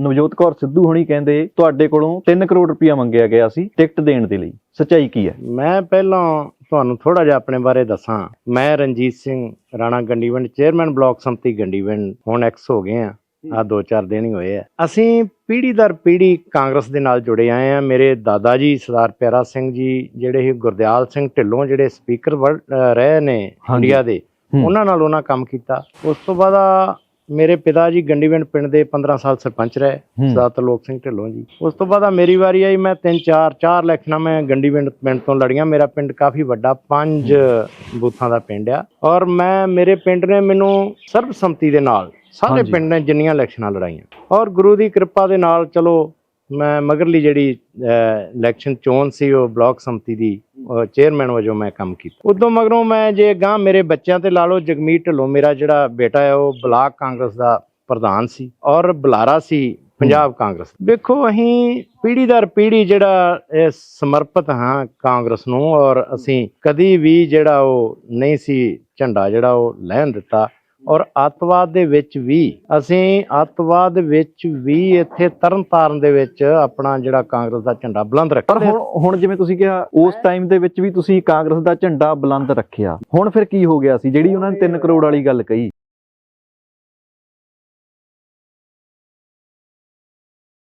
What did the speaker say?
ਨਵਜੋਤ ਕੌਰ ਸਿੱਧੂ ਹੁਣੀ ਕਹਿੰਦੇ ਤੁਹਾਡੇ ਕੋਲੋਂ 3 ਕਰੋੜ ਰੁਪਇਆ ਮੰਗਿਆ ਗਿਆ ਸੀ ਟਿਕਟ ਦੇਣ ਦੇ ਲਈ। ਸੱਚਾਈ ਕੀ ਹੈ? ਮੈਂ ਪਹਿਲਾਂ ਤੁਹਾਨੂੰ ਥੋੜਾ ਜਿਹਾ ਆਪਣੇ ਬਾਰੇ ਦੱਸਾਂ। ਮੈਂ ਰਣਜੀਤ ਸਿੰਘ ਰਾਣਾ ਗੰਡੀਵਿੰਡ ਚੇਅਰਮੈਨ ਬਲਾਕ ਸੰਮਤੀ ਗੰਡੀਵਿੰਡ ਹੁਣ ਐਕਸ ਹੋ ਗਏ ਆ। ਆ ਦੋ ਚਾਰ ਦਿਨ ਹੀ ਹੋਏ ਆ। ਅਸੀਂ ਪੀੜ੍ਹੀ ਦਰ ਪੀੜ੍ਹੀ ਕਾਂਗਰਸ ਦੇ ਨਾਲ ਜੁੜੇ ਆਏ ਆ। ਮੇਰੇ ਦਾਦਾ ਜੀ ਸਰਦਾਰ ਪਿਆਰਾ ਸਿੰਘ ਜੀ ਜਿਹੜੇ ਹੀ ਗੁਰਦਿਆਲ ਸਿੰਘ ਢਿੱਲੋਂ ਜਿਹੜੇ ਸਪੀਕਰ ਰਹੇ ਨੇ। ਇੰਡੀਆ ਦੇ। ਉਹਨਾਂ ਨਾਲ ਉਹਨਾਂ ਕੰਮ ਕੀਤਾ। ਉਸ ਤੋਂ ਬਾਅਦ ਮੇਰੇ ਪਿਤਾ ਜੀ ਗੰਡੀਵਿੰਡ ਪਿੰਡ ਦੇ 15 ਸਾਲ ਸਰਪੰਚ ਰਹੇ। ਸਰਦਾਰ ਤਰਲੋਕ ਸਿੰਘ ਢਿੱਲੋਂ ਜੀ। ਉਸ ਤੋਂ ਬਾਅਦ ਆ ਮੇਰੀ ਵਾਰੀ ਆਈ ਮੈਂ ਤਿੰਨ ਚਾਰ ਚਾਰ ਇਲੈਕਸ਼ਨਾਂ ਮੈਂ ਗੰਡੀਵਿੰਡ ਪਿੰਡ ਤੋਂ ਲੜੀਆਂ। ਮੇਰਾ ਪਿੰਡ ਕਾਫੀ ਵੱਡਾ ਪੰਜ ਬੂਥਾਂ ਦਾ ਪਿੰਡ ਆ। ਔਰ ਮੈਂ ਮੇਰੇ ਪਿੰਡ ਨੇ ਮੈਨੂੰ ਸਰਬਸੰਮਤੀ ਦੇ ਨਾਲ ਸਾਰੇ। ਪਿੰਡ ਨੇ ਜਿੰਨੀਆਂ ਇਲੈਕਸ਼ਨਾਂ ਲੜਾਈਆਂ। ਔਰ ਗੁਰੂ ਦੀ ਕਿਰਪਾ ਦੇ ਨਾਲ ਚਲੋ ਮੈਂ ਮਗਰਲੀ ਜਿਹੜੀ ਇਲੈਕਸ਼ਨ ਚੋਣ ਸੀ ਉਹ ਬਲਾਕ ਸੰਮਤੀ ਦੀ ਚੇਅਰਮੈਨ ਵਜੋਂ ਮੈਂ ਕੰਮ ਕੀਤਾ। ਉਦੋਂ ਮਗਰੋਂ ਮੈਂ ਜੇ ਗਾਂ ਮੇਰੇ ਬੱਚਿਆਂ ਤੇ ਲਾ ਲਓ ਜਗਮੀਤ ਢਿੱਲੋਂ ਮੇਰਾ ਜਿਹੜਾ ਬੇਟਾ ਹੈ ਉਹ ਬਲਾਕ ਕਾਂਗਰਸ ਦਾ ਪ੍ਰਧਾਨ ਸੀ ਔਰ ਬੁਲਾਰਾ ਸੀ ਪੰਜਾਬ ਕਾਂਗਰਸ। ਵੇਖੋ ਅਸੀਂ ਪੀੜ੍ਹੀ ਦਰ ਪੀੜ੍ਹੀ ਜਿਹੜਾ ਸਮਰਪਿਤ ਹਾਂ ਕਾਂਗਰਸ ਨੂੰ ਔਰ ਅਸੀਂ ਕਦੀ ਵੀ ਜਿਹੜਾ ਉਹ ਨਹੀਂ ਸੀ ਝੰਡਾ ਜਿਹੜਾ ਉਹ ਲੈਣ ਦਿੱਤਾ। ਔਰ ਅੱਤਵਾਦ ਦੇ ਵਿੱਚ ਵੀ ਅਸੀਂ ਅੱਤਵਾਦ ਵਿੱਚ ਵੀ ਇੱਥੇ ਤਰਨਤਾਰਨ ਦੇ ਵਿੱਚ ਆਪਣਾ ਜਿਹੜਾ ਕਾਂਗਰਸ ਦਾ ਝੰਡਾ ਬੁਲੰਦ ਪਰ ਰੱਖਿਆ ਹੁਣ ਹੁਣ ਜਿਵੇਂ ਤੁਸੀਂ ਕਿਹਾ ਉਸ ਟਾਈਮ ਦੇ ਵਿੱਚ ਵੀ ਤੁਸੀਂ ਕਾਂਗਰਸ ਦਾ ਝੰਡਾ ਬੁਲੰਦ ਰੱਖਿਆ। ਹੁਣ ਫਿਰ ਕੀ ਹੋ ਗਿਆ ਸੀ? ਜਿਹੜੀ ਉਹਨਾਂ ਨੇ 3 ਕਰੋੜ ਵਾਲੀ ਗੱਲ ਕਹੀ।